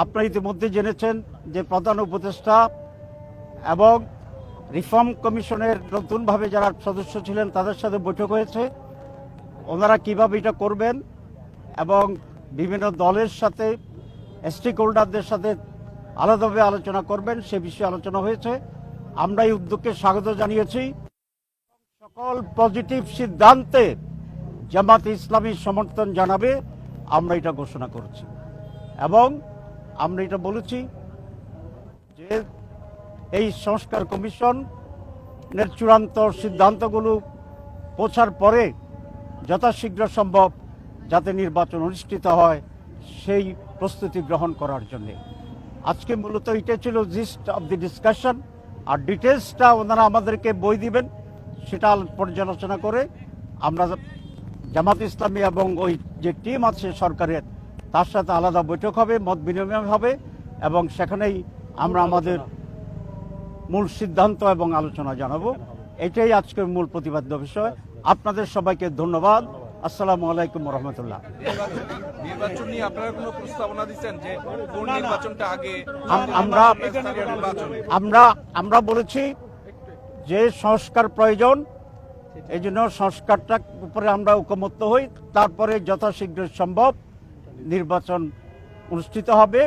আপনারা ইতিমধ্যে জেনেছেন যে প্রধান উপদেষ্টা এবং রিফর্ম কমিশনের নতুনভাবে যারা সদস্য ছিলেন তাদের সাথে বৈঠক হয়েছে। ওনারা কীভাবে এটা করবেন এবং বিভিন্ন দলের সাথে স্টেক হোল্ডারদের সাথে আলাদাভাবে আলোচনা করবেন সে বিষয়ে আলোচনা হয়েছে। আমরা এই উদ্যোগকে স্বাগত জানিয়েছি। সকল পজিটিভ সিদ্ধান্তে জামাত ইসলামী সমর্থন জানাবে, আমরা এটা ঘোষণা করেছি। এবং আমরা এটা বলেছি যে এই সংস্কার কমিশনের চূড়ান্ত সিদ্ধান্তগুলো পৌঁছার পরে যথাশীঘ্র সম্ভব যাতে নির্বাচন অনুষ্ঠিত হয়, সেই প্রস্তুতি গ্রহণ করার জন্য। আজকে মূলত এটা ছিল জিস্ট অফ দি ডিসকাশন আর ডিটেলসটা ওনারা আমাদেরকে বই দিবেন, সেটা পর্যালোচনা করে আমরা জামাত ইসলামী এবং ওই যে টিম আছে সরকারের তার সাথে আলাদা বৈঠক হবে মত বিনিময় হবে এবং সেখানেই আমরা আমাদের মূল সিদ্ধান্ত এবং আলোচনা জানাব। এটাই আজকের মূল প্রতিপাদ্য বিষয়। আপনাদের সবাইকে ধন্যবাদ। আসসালামু আলাইকুম রহমতুল্লাহ নির্বাচন- নিয়ে আপনারা কোনো প্রস্তাবনা দিচ্ছেন যে কোন নির্বাচনটা আগে আমরা আমরা আমরা বলেছি যে সংস্কার প্রয়োজন। এই জন্য সংস্কারটার উপরে আমরা ঐকমত্য হই। তারপরে যথাশীঘ্র সম্ভব। নির্বাচন অনুষ্ঠিত হবে।